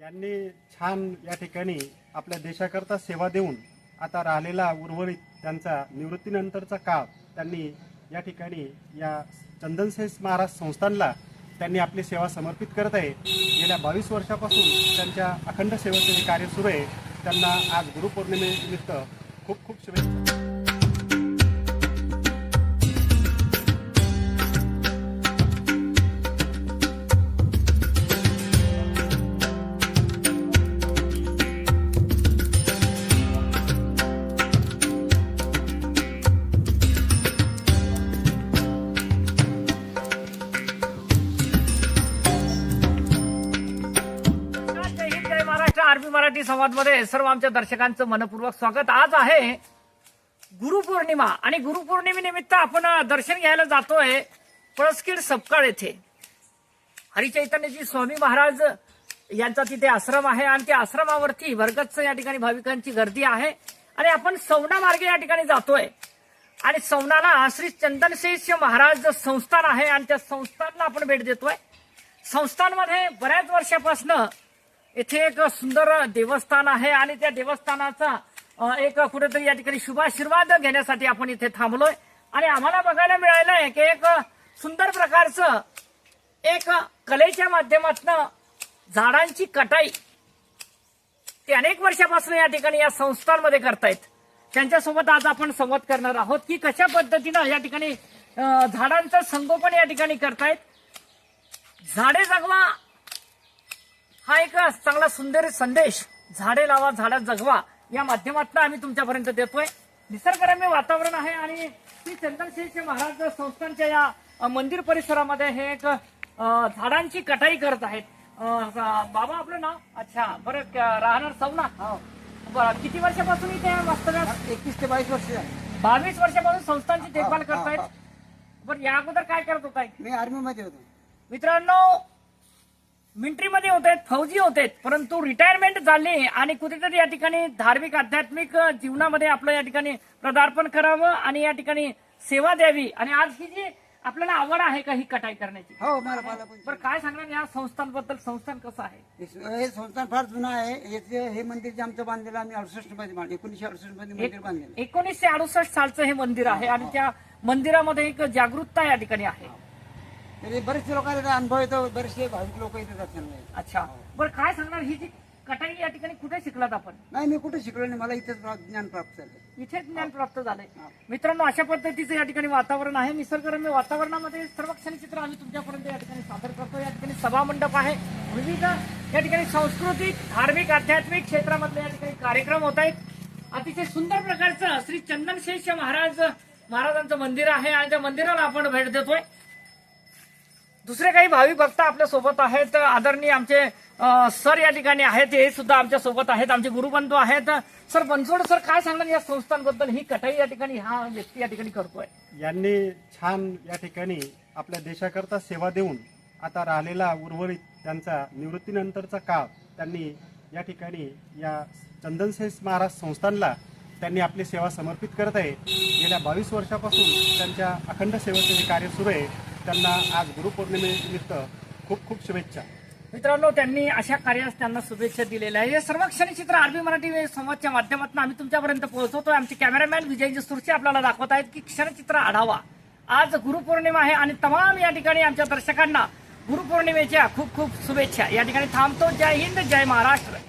यांनी छान या ठिकाणी आपल्या देशाकरता सेवा देऊन आता राहिलेला उर्वरित त्यांचा निवृत्तीनंतरचा काळ त्यांनी या ठिकाणी या चंदनसेस महाराज संस्थानला त्यांनी आपली सेवा समर्पित करत आहे. गेल्या बावीस वर्षापासून त्यांच्या अखंड सेवेचं कार्य सुरू आहे त्यांना आज गुरुपौर्णिमेनिमित्त खूप खूप शुभेच्छा. आरबी मराठी संवादमध्ये सर्व आमच्या दर्शकांचं मनपूर्वक स्वागत. आज आहे गुरुपौर्णिमा आणि गुरुपौर्णिमेनिमित्त आपण दर्शन घ्यायला जातोय पळसकीड सपकाळ येथे. हरिचैतन्यजी स्वामी महाराज यांचा तिथे आश्रम आहे आणि त्या आश्रमावरती भरगच्च या ठिकाणी भाविकांची गर्दी आहे आणि आपण सवना मार्गे या ठिकाणी जातोय. आणि सवनाला श्री चंदनशेष महाराज संस्थान आहे आणि त्या संस्थानला आपण भेट देतोय. संस्थानमध्ये बऱ्याच वर्षापासून येथे एक सुंदर देवस्थान आहे आणि त्या देवस्थानाचा एक कुठेतरी या ठिकाणी शुभाशीर्वाद घेण्यासाठी आपण इथे थांबलोय. आणि आम्हाला बघायला मिळालंय की एक सुंदर प्रकारचं एक कलेच्या माध्यमातून झाडांची कटाई ते अनेक वर्षापासून या ठिकाणी या संस्थांमध्ये करतायत. त्यांच्यासोबत आज आपण संवाद करणार आहोत की कशा पद्धतीनं या ठिकाणी झाडांचं संगोपन या ठिकाणी करतायत. झाडे जगवा हा एक चांगला सुंदर संदेश. झाडे लावा झाडा जगवा. या माध्यमातून आम्ही तुमच्यापर्यंत देतोय. निसर्गरम्य वातावरण आहे आणि श्री चंदनशेष महाराज संस्थानच्या या मंदिर परिसरामध्ये हे एक झाडांची कटाई करत आहेत. बाबा आपलं नाव? अच्छा बरं राहणार सवना बरं किती वर्षापासून इथे वास्तव्यास? एकवीस ते बावीस वर्ष. बावीस वर्षापासून संस्थांची देखभाल करतायत? बरं या अगोदर काय करत होता मी आर्मी मध्ये होतो. मित्रांनो मिलिटरीमध्ये होते फौजी होते परंतु रिटायरमेंट झाली आणि कुठेतरी या ठिकाणी धार्मिक आध्यात्मिक जीवनामध्ये आपलं या ठिकाणी पदार्पण करावं आणि या ठिकाणी सेवा द्यावी. आणि आज ही जी आपल्याला आवड आहे का ही कटाई करण्याची? हो मला मला पण बरं काय सांगणार या संस्थांबद्दल? संस्थान कसं आहे? हे- हे संस्थान फार जुनं आहे. याचे हे मंदिर जे आमचं बांधलेलं आम्ही अडुसष्टमध्ये बांधलं एकोणीशे अडुसष्टमध्ये मंदिर बांधलेलं एकोणीसशे अडुसष्ट सालचं हे मंदिर आहे आणि त्या मंदिरामध्ये एक जागरूकता या ठिकाणी आहे. तरी बरेचसे लोकांना अनुभव येतो बरेचसे भाविक लोक येतात दर्शनाला अच्छा. बरं काय सांगणार ही जी कटाई या ठिकाणी कुठे शिकलात आपण? नाही मी कुठे शिकलो नाही मला इथंच ज्ञान प्राप्त झालं. इथे ज्ञान प्राप्त झालंय. मित्रांनो अशा पद्धतीचं या ठिकाणी वातावरण आहे. निसर्गरम्य वातावरणामध्ये सर्व क्षणचित्र आम्ही तुमच्यापर्यंत या ठिकाणी सादर करतो. या ठिकाणी सभा मंडप आहे. विविध या ठिकाणी सांस्कृतिक धार्मिक आध्यात्मिक क्षेत्रामधले या ठिकाणी कार्यक्रम होत आहेत. अतिशय सुंदर प्रकारचं श्री चंदनशेष महाराज महाराजांचं मंदिर आहे आणि त्या मंदिराला आपण भेट देतोय. दुसरे काही भावी भक्त आपल्यासोबत आहेत. आदरणीय आमचे सर या ठिकाणी आहेत. हे सुद्धा आमच्यासोबत आहेत. आमचे गुरुबंधू आहेत. सर बनसोड सर काय सांगणार या संस्थांबद्दल? ही कटाई या ठिकाणी हा व्यक्ती या ठिकाणी करतोय. यांनी छान या ठिकाणी आपल्या देशाकरता सेवा देऊन आता राहिलेला उर्वरित त्यांचा निवृत्तीनंतरचा काळ त्यांनी या ठिकाणी या चंदनसेस महाराज संस्थानला त्यांनी आपली सेवा समर्पित करत आहे. गेल्या बावीस वर्षापासून त्यांच्या अखंड सेवेचे कार्य सुरू आहे. त्यांना आज गुरुपौर्णिमेनिमित्त खूप खूप शुभेच्छा. मित्रांनो त्यांनी अशा कार्यास त्यांना शुभेच्छा दिलेल्या आहे हे सर्व क्षणचित्र आरबी मराठी संवादच्या माध्यमातून आम्ही तुमच्यापर्यंत पोहोचवतोय. आमचे कॅमेरामॅन विजय सुरचे आपल्याला दाखवत आहेत की क्षणचित्र आढावा. आज गुरुपौर्णिमा आहे आणि तमाम या ठिकाणी आमच्या दर्शकांना गुरुपौर्णिमेच्या खूप खूप शुभेच्छा. या ठिकाणी थांबतो. जय हिंद जय महाराष्ट्र.